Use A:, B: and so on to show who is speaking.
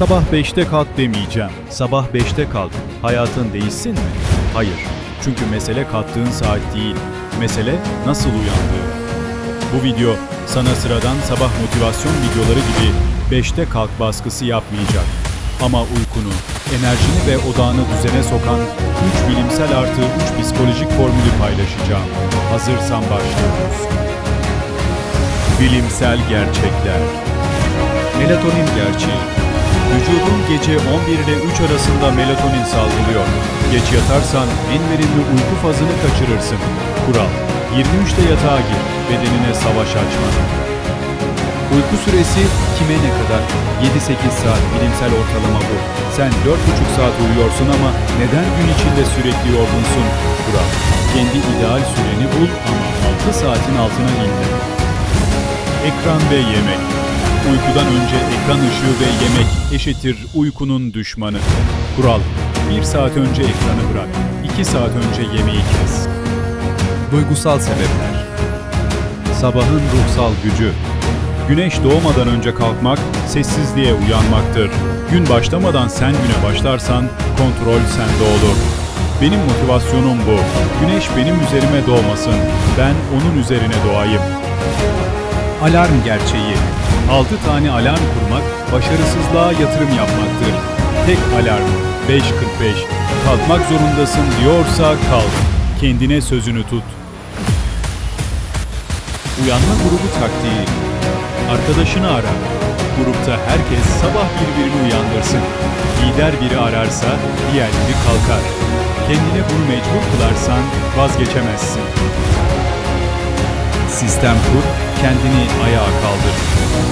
A: Sabah 5'te kalk demeyeceğim. Sabah 5'te kalk. Hayatın değişsin mi? Hayır. Çünkü mesele kalktığın saat değil. Mesele nasıl uyandığın. Bu video sana sıradan sabah motivasyon videoları gibi 5'te kalk baskısı yapmayacak. Ama uykunu, enerjini ve odağını düzene sokan 3 bilimsel artı 3 psikolojik formülü paylaşacağım. Hazırsan başlıyoruz. Bilimsel gerçekler Melatonin gerçeği Vücudun gece 11 ile 3 arasında melatonin salgılıyor. Geç yatarsan en verimli uyku fazını kaçırırsın. Kural 23'te yatağa gir, bedenine savaş açma. Uyku süresi kime ne kadar? 7-8 saat bilimsel ortalama bu. Sen 4,5 saat uyuyorsun ama neden gün içinde sürekli yorgunsun? Kural. Kendi ideal süreni bul ama 6 saatin altına inme. Ekran ve yemek. Uykudan önce ekran ışığı ve yemek eşittir uykunun düşmanı. Kural. 1 saat önce ekranı bırak. 2 saat önce yemeği kes. Duygusal sebepler. Sabahın ruhsal gücü. Güneş doğmadan önce kalkmak, sessizliğe uyanmaktır. Gün başlamadan sen güne başlarsan kontrol sende olur. Benim motivasyonum bu. Güneş benim üzerime doğmasın. Ben onun üzerine doğayım. Alarm gerçeği. 6 tane alarm kurmak başarısızlığa yatırım yapmaktır. Tek alarm 5.45. Kalkmak zorundasın diyorsa kalk. Kendine sözünü tut. Uyanma grubu taktiği. Arkadaşını ara. Grupta herkes sabah birbirini uyandırsın. Lider biri ararsa diğerleri kalkar. Kendine bunu mecbur kılarsan vazgeçemezsin. Sistem kur, kendini ayağa kaldır.